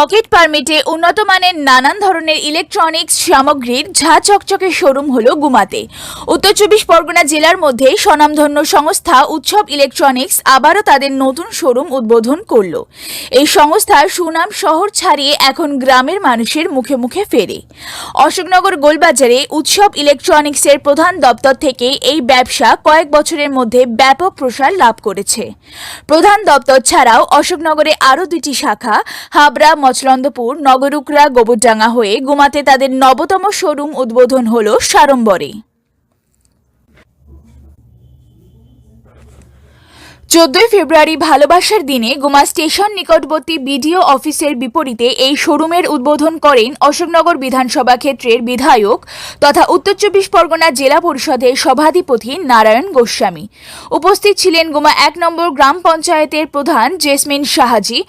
Pocket পারমিটে উন্নত মানের নানান ধরনের ইলেকট্রনিক্স সামগ্রীর ঝা চকচকে শোরুম হলো গুমাতে। উত্তর চব্বিশ পরগনা জেলার মধ্যে স্বনামধন্য সংস্থা উৎসব ইলেকট্রনিক্স আবারও তাদের নতুন শোরুম উদ্বোধন করল। এই সংস্থার সুনাম শহর ছাড়িয়ে এখন গ্রামের মানুষের মুখে মুখে ফেরে। অশোকনগর গোলবাজারে উৎসব ইলেকট্রনিক্সের প্রধান দপ্তর থেকে এই ব্যবসা কয়েক বছরের মধ্যে ব্যাপক প্রসার লাভ করেছে। প্রধান দপ্তর ছাড়াও অশোকনগরে আরও দুটি শাখা, হাবড়া মচলন্দপুর নগরুকরা গোবরডাঙ্গা হয়ে গুমাতে তাদের নবতম শোরুম উদ্বোধন হল সাড়ম্বরে। চোদ্দই ফেব্রুয়ারি ভালোবাসার দিনে গুমা স্টেশন নিকটবর্তী বিডিও অফিসের বিপরীতে এই শোরুমের উদ্বোধন করেন অশোকনগর বিধানসভা ক্ষেত্রের বিধায়ক তথা উত্তর চব্বিশ পরগনা জেলা পরিষদের সভাধিপতি নারায়ণ গোস্বামী। উপস্থিত ছিলেন গুমা এক নম্বর গ্রাম পঞ্চায়েতের প্রধান জেসমিন সাহাজি,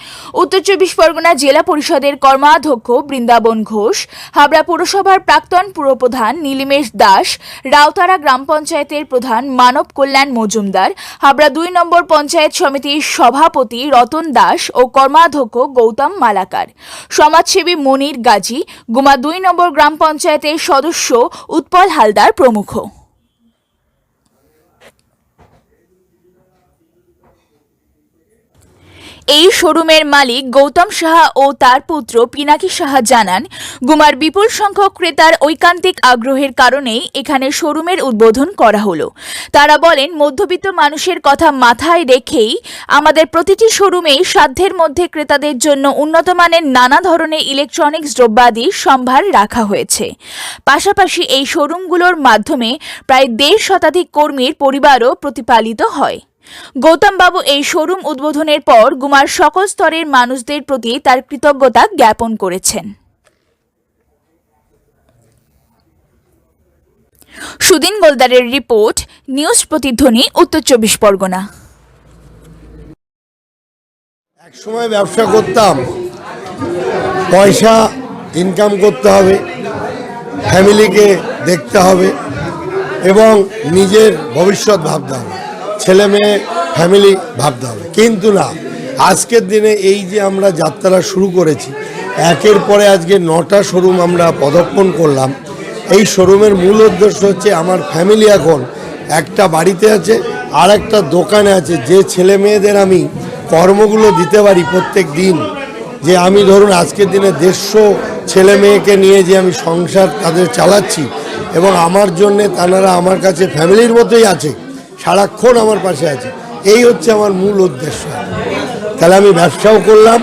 উত্তর চব্বিশ পরগনা জেলা পরিষদের কর্মাধ্যক্ষ বৃন্দাবন ঘোষ, হাবড়া পুরসভার প্রাক্তন পুরপ্রধান নীলিমেশ দাস, রাউতারা গ্রাম পঞ্চায়েতের প্রধান মানব কল্যাণ মজুমদার, হাবড়া দুই নম্বর পঞ্চায়েত সমিতির সভাপতি রতন দাস ও কর্মাধ্যক্ষ গৌতম মালাকার। সমাজসেবী মনির গাজী, গুমা দুই নম্বর গ্রাম পঞ্চায়েতের সদস্য উৎপল হালদার প্রমুখ। এই শোরুমের মালিক গৌতম সাহা ও তার পুত্র পিনাকি সাহা জানান, গুমার বিপুল সংখ্যক ক্রেতার ঐকান্তিক আগ্রহের কারণেই এখানে শোরুমের উদ্বোধন করা হলো। তারা বলেন, মধ্যবিত্ত মানুষের কথা মাথায় রেখেই আমাদের প্রতিটি শোরুমেই সাধ্যের মধ্যে ক্রেতাদের জন্য উন্নত মানের নানা ধরনের ইলেকট্রনিক্স দ্রব্যাদি সম্ভার রাখা হয়েছে। পাশাপাশি এই শোরুমগুলোর মাধ্যমে প্রায় দেড় শতাধিক কর্মীর পরিবারও প্রতিপালিত হয়। গৌতম বাবু এই শোরুম উদ্বোধনের পর গুমার সকল স্তরের মানুষদের প্রতি তার কৃতজ্ঞতা জ্ঞাপন করেছেন। সুদিন গোলদারের রিপোর্ট, নিউজ প্রতিধ্বনি, উত্তর চব্বিশ পরগনা। এক সময় ব্যবসা করতাম, পয়সা ইনকাম করতে হবে ফ্যামিলিকে দেখতে হবে এবং নিজের ভবিষ্যৎ ভাবতে হবে। ছেলে মেয়ে ফ্যামিলি ভাবতে হবে। কিন্তু না, আজকের দিনে এই যে আমরা যাত্রা শুরু করেছি, একের পরে আজকে নটা শোরুম আমরা পদর্পণ করলাম। এই শোরুমের মূল উদ্দেশ্য হচ্ছে আমার ফ্যামিলি এখন একটা বাড়িতে আছে আর একটা দোকানে আছে। যে ছেলে মেয়েদের আমি কর্মগুলো দিতে পারি প্রত্যেক দিন, যে আমি ধরুন আজকের দিনে দেড়শো ছেলে মেয়েকে নিয়ে যে আমি সংসার তাদের চালাচ্ছি, এবং আমার জন্যে তারা আমার কাছে ফ্যামিলির মতোই আছে সারাক্ষণ আমার পাশে আছে। এই হচ্ছে আমার মূল উদ্দেশ্য। তাহলে আমি ব্যবসাও করলাম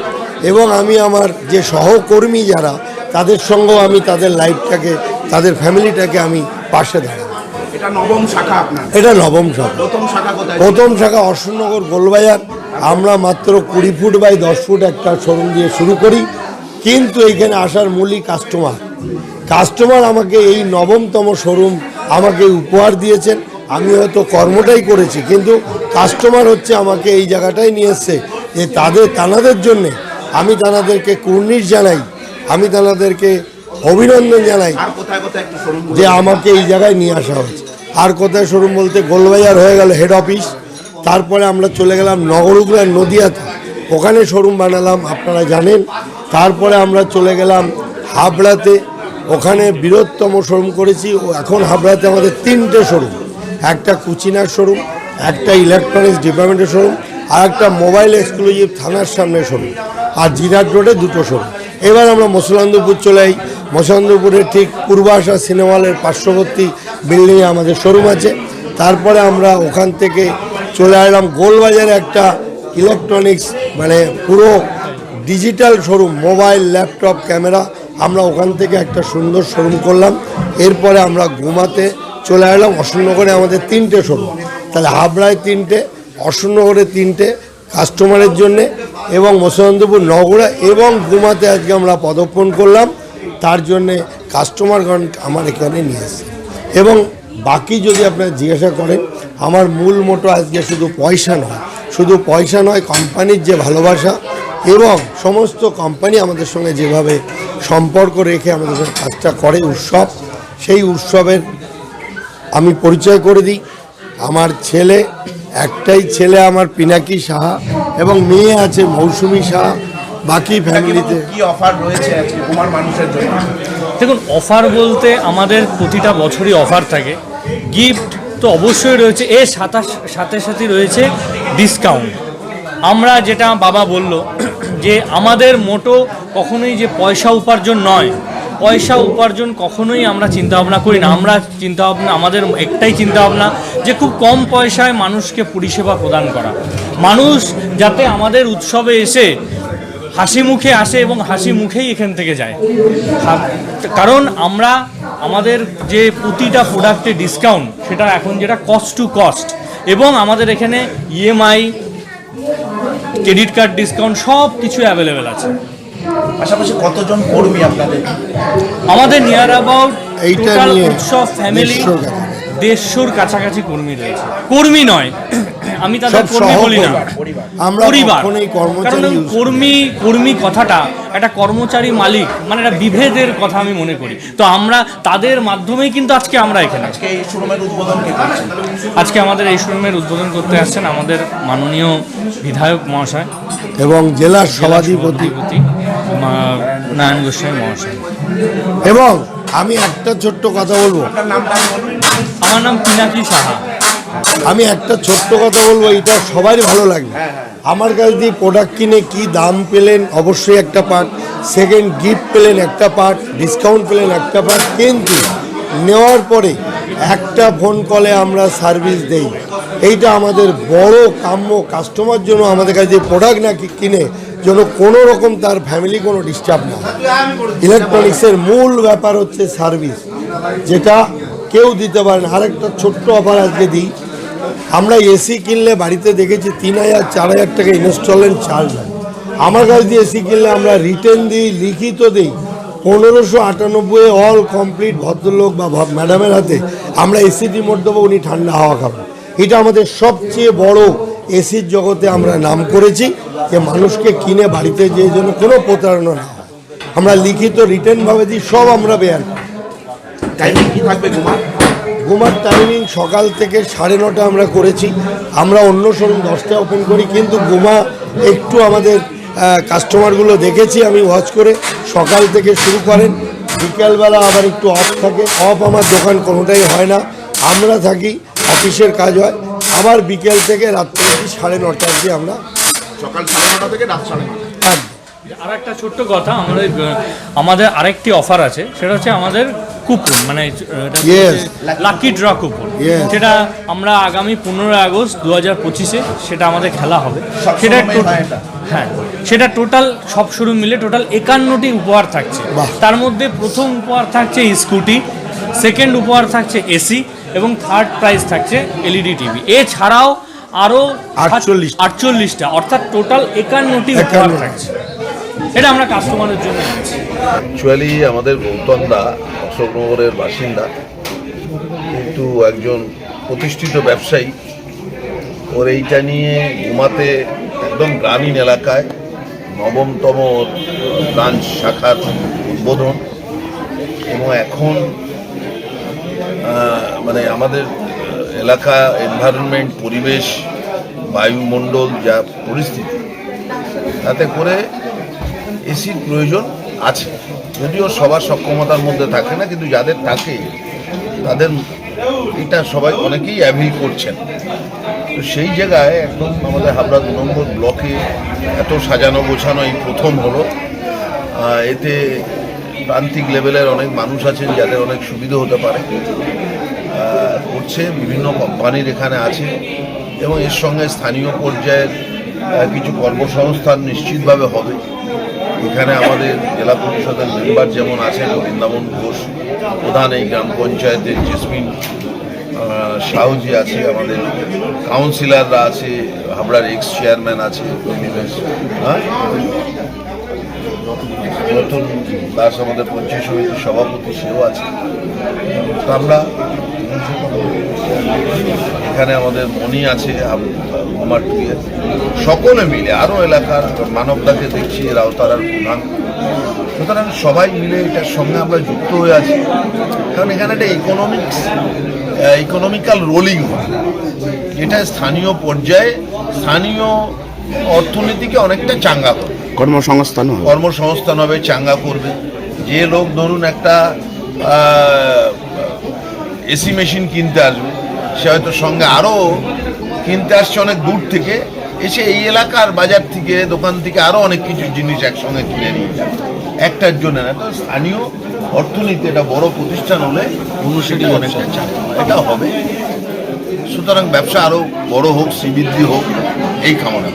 এবং আমি আমার যে সহকর্মী যারা তাদের সঙ্গেও আমি তাদের লাইফটাকে তাদের ফ্যামিলিটাকে আমি পাশে দাঁড়াই এটা নবম শাখা আপনার? এটা নবম শাখা। প্রথম শাখা কোথায়? প্রথম শাখা অশোকনগর গোলবাজার। আমরা মাত্র কুড়ি ফুট বাই দশ ফুট একটা শোরুম দিয়ে শুরু করি। কিন্তু এখানে আসার মূলই কাস্টমার কাস্টমার আমাকে এই নবমতম শোরুম আমাকে উপহার দিয়েছেন। আমি হয়তো কর্মটাই করেছি কিন্তু কাস্টমার হচ্ছে আমাকে এই জায়গাটাই নিয়ে এসছে যে তাদের তানাদের জন্যে আমি তানাদেরকে কুর্নিশ জানাই আমি তানাদেরকে অভিনন্দন জানাই যে আমাকে এই জায়গায় নিয়ে আসা হয়েছে। আর কোথায় শোরুম বলতে গোলবাজার হয়ে গেল হেড অফিস তারপরে আমরা চলে গেলাম নগরুগড়ার নদিয়াতে। ওখানে শোরুম বানালাম আপনারা জানেন। তারপরে আমরা চলে গেলাম হাবড়াতে। ওখানে বৃহত্তম শোরুম করেছি ও এখন হাবড়াতে আমাদের তিনটে শোরুম। একটা কুচিনার শোরুম একটা ইলেকট্রনিক্স ডিপার্টমেন্টের শোরুম আর একটা মোবাইল এক্সক্লুসিভ থানার সামনে শোরুম আর জিরাট রোডে দুটো শোরুম এবার আমরা মসলান্দপুর চলে যাই মসলান্দপুরের ঠিক পূর্বাশা সিনেমা হলের পার্শ্ববর্তী বিল্ডিংয়ে আমাদের শোরুম আছে। তারপরে আমরা ওখান থেকে চলে আসলাম গোলবাজারে একটা ইলেকট্রনিক্স মানে পুরো digital showroom mobile laptop camera আমরা ওখান থেকে একটা সুন্দর শোরুম করলাম। এরপরে আমরা ঘুমাতে চলে আসলাম অশোকনগরে আমাদের তিনটে শোরুম। তাহলে হাবড়ায় তিনটে, অশোকনগরে তিনটে, কাস্টমারের জন্যে এবং মসলন্দপুর নগরা এবং গুমাতে আজকে আমরা পদর্পণ করলাম। তার জন্যে কাস্টমারগণ আমার এখানে নিয়ে এসেছে এবং বাকি যদি আপনারা জিজ্ঞাসা করেন, আমার মূল মোটো আজকে শুধু পয়সা নয়, শুধু পয়সা নয় কোম্পানির যে ভালোবাসা এবং সমস্ত কোম্পানি আমাদের সঙ্গে যেভাবে সম্পর্ক রেখে আমাদের সঙ্গে কাজটা করে উৎসব, সেই উৎসবের আমি পরিচয় করে দিই। আমার ছেলে একটাই ছেলে আমার পিনাকি সাহা এবং মেয়ে আছে মৌসুমি সাহা। বাকি ফ্যামিলিতে কি অফার রয়েছে কুমার মানুষের জন্য? দেখুন অফার বলতে আমাদের প্রতিটা বছরই অফার থাকে। গিফট তো অবশ্যই রয়েছে এর সাথে সাথে সাথে রয়েছে ডিসকাউন্ট আমরা যেটা বাবা বলল যে আমাদের মোটো কখনোই যে পয়সা উপার্জন নয় পয়সা উপার্জন কখনোই আমরা চিন্তা ভাবনা করি না। আমরা চিন্তা ভাবনা আমাদের একটাই চিন্তা ভাবনা যে খুব কম পয়সায় মানুষকে পরিষেবা প্রদান করা। মানুষ যাতে আমাদের উৎসবে এসে হাসি মুখে আসে এবং হাসি মুখেই এখান থেকে যায়। কারণ আমরা, আমাদের যে প্রতিটা প্রোডাক্টে ডিসকাউন্ট সেটা এখন যেটা কস্ট টু কস্ট এবং আমাদের এখানে ইএমআই ক্রেডিট কার্ড ডিসকাউন্ট সব কিছু অ্যাভেলেবেল আছে। পাশাপাশি কতজন কর্মী আপনাদের? আমাদের নিয়ার অ্যাবাউট এইটা নিয়ে উৎসব ফ্যামিলি দেড়শোর কাছাকাছি। কর্মী রয়েছে। কর্মী নয় আমি তাদের কর্মী বলি না। পরিবার। কারণ। কর্মী কর্মী কথাটা একটা কর্মচারী মালিক মানে একটা বিভেদের কথা আমি মনে করি। তো আমরা তাদের মাধ্যমেই কিন্তু আজকে আমরা এখানে আজকে উদ্বোধন কে আজকে আমাদের এই শোরুমের উদ্বোধন করতে আসছেন আমাদের মাননীয় বিধায়ক মহাশয়। এবং জেলার জেলা সভাধিপতি। নারায়ণ গোস্বামী মহাশয়। এবং আমি একটা ছোট্ট কথা বলব। আমার নাম পিনাকি সাহা। আমি একটা ছোট্ট কথা বলব এটা সবারই ভালো লাগবে আমার কাছ দিয়ে প্রোডাক্ট কিনে কি দাম পেলেন অবশ্যই একটা পার্ট সেকেন্ড গিফট পেলেন একটা পার্ট ডিসকাউন্ট পেলেন একটা পার্ট কিন্তু নেওয়ার পরে একটা ফোন কলে আমরা সার্ভিস দেই। এইটা আমাদের বড় কাম্য কাস্টমার জন্য আমাদের কাছে যে প্রোডাক্ট না কিনে যেন কোনো রকম তার ফ্যামিলি কোনো ডিস্টার্ব না ইলেকট্রনিক্সের মূল ব্যাপার হচ্ছে সার্ভিস যেটা কেউ দিতে পারে না। আরেকটা ছোট্ট অফার আজকে দিই। আমরা এসি কিনলে বাড়িতে দেখেছি তিন হাজার, চার হাজার টাকা ইনস্টলমেন্ট চার্জ হয়। আমার কাছ দিয়ে এসি কিনলে আমরা রিটার্ন দিই, লিখিত দিই। পনেরোশো আটানব্বই অল কমপ্লিট ভদ্রলোক বা ম্যাডামের হাতে আমরা এসি রিমোট দেবো, উনি ঠান্ডা হাওয়া খাবেন এটা আমাদের সবচেয়ে বড় এসির জগতে আমরা নাম করেছি যে মানুষকে কিনে বাড়িতে যে যেন কোনো প্রতারণা না হয়। আমরা লিখিত রিটার্নভাবে দিই সব আমরা বেয়ার টাইমিং কি থাকবে কুমার ঘুমার টাইমিং সকাল থেকে সাড়ে নটা আমরা করেছি। আমরা অন্য শোরুম দশটায় ওপেন করি কিন্তু ঘুমা একটু আমাদের কাস্টমারগুলো দেখেছি আমি ওয়াচ করে সকাল থেকে শুরু করেন। বিকেলবেলা আবার একটু অফ থাকে। অফ আমার দোকান কোনোটাই হয় না। আমরা থাকি অফিসের কাজ হয় আবার বিকেল থেকে রাত্রে সাড়ে নটা অবধি আমরা সকাল সাড়ে নটা থেকে রাত সাড়ে নটা আর একটা ছোট্ট কথা আমাদের আমাদের আরেকটি অফার আছে সেটা হচ্ছে আমাদের কুপন মানে. Lucky draw coupon. সেটা আমরা আগামী পনেরোই আগস্ট দু হাজার পঁচিশে সেটা আমাদের খেলা হবে সেটা হ্যাঁ সেটা টোটাল সব শুরু মিলে টোটাল একান্নটি উপহার থাকছে বাহ। তার মধ্যে প্রথম উপহার থাকছে স্কুটি সেকেন্ড উপহার থাকছে এসি এবং থার্ড প্রাইজ থাকছে এলইডি টিভি এছাড়াও আরও 48 আটচল্লিশটা অর্থাৎ টোটাল একান্নটি উপহার থাকছে। এটা আমরা কাস্টমারের জন্য অ্যাকচুয়ালি আমাদের গৌতম দা অশোকনগরের বাসিন্দা। কিন্তু একজন প্রতিষ্ঠিত ব্যবসায়ী। ওর এইটা নিয়ে ঘুমাতে একদম গ্রামীণ এলাকায় নবমতম ব্রাঞ্চ শাখার উদ্বোধন। এবং এখন মানে আমাদের এলাকা এনভায়রনমেন্ট পরিবেশ, বায়ুমণ্ডল, যা পরিস্থিতি, তাতে করে এসির প্রয়োজন আছে। যদিও সবার সক্ষমতার মধ্যে থাকে না, কিন্তু যাদের থাকে, তাদের এটা সবাই অনেকেই অ্যাভিল করছেন। তো সেই জায়গায় একদম আমাদের হাবড়া দু নম্বর ব্লকে এত সাজানো গোছানো এই প্রথম হলো। এতে প্রান্তিক লেভেলের অনেক মানুষ আছেন যাদের অনেক সুবিধা হতে পারে। করছে, বিভিন্ন কোম্পানির এখানে আছে এবং এর সঙ্গে স্থানীয় পর্যায়ের কিছু কর্মসংস্থান নিশ্চিতভাবে হবে। এখানে আমাদের জেলা পরিষদের মেম্বার যেমন আছেন বৃন্দাবন ঘোষ, প্রধান এই গ্রাম পঞ্চায়েতের জেসমিন সাহুজি আছে, আমাদের কাউন্সিলররা আছে, হাবড়ার এক্স চেয়ারম্যান আছে হ্যাঁ? নতুন দাস আমাদের পঞ্চায়েত সমিতির সভাপতি, সেও আছে। তো আমরা এখানে আমাদের মনি আছে আমার টুয়ে সকলে মিলে আরও এলাকার মানবদাকে দেখছি রাউতারার প্রধান সুতরাং সবাই মিলে এটার সঙ্গে আমরা যুক্ত হয়ে আছি। কারণ এখানে একটা ইকোনমিক্স ইকোনমিক্যাল রোলিং হয়। যেটা স্থানীয় পর্যায়ে, স্থানীয় অর্থনীতিকে অনেকটা চাঙ্গা করবে কর্মসংস্থান হবে। কর্মসংস্থান হবে চাঙ্গা করবে। যে লোক ধরুন একটা এসি মেশিন কিনতে আসবে সে হয়তো সঙ্গে আরও কিনতে আসছে অনেক দূর থেকে এসে এই এলাকার বাজার থেকে দোকান থেকে আরও অনেক কিছু জিনিস একসঙ্গে কিনে নিয়ে যাবে। একটার জন্য না তো স্থানীয় অর্থনীতি এটা বড় প্রতিষ্ঠান হলে সেটা অনেকটা চাপ এটা হবে। সুতরাং ব্যবসা আরও বড় হোক শ্রীবৃদ্ধি হোক এই কামনা।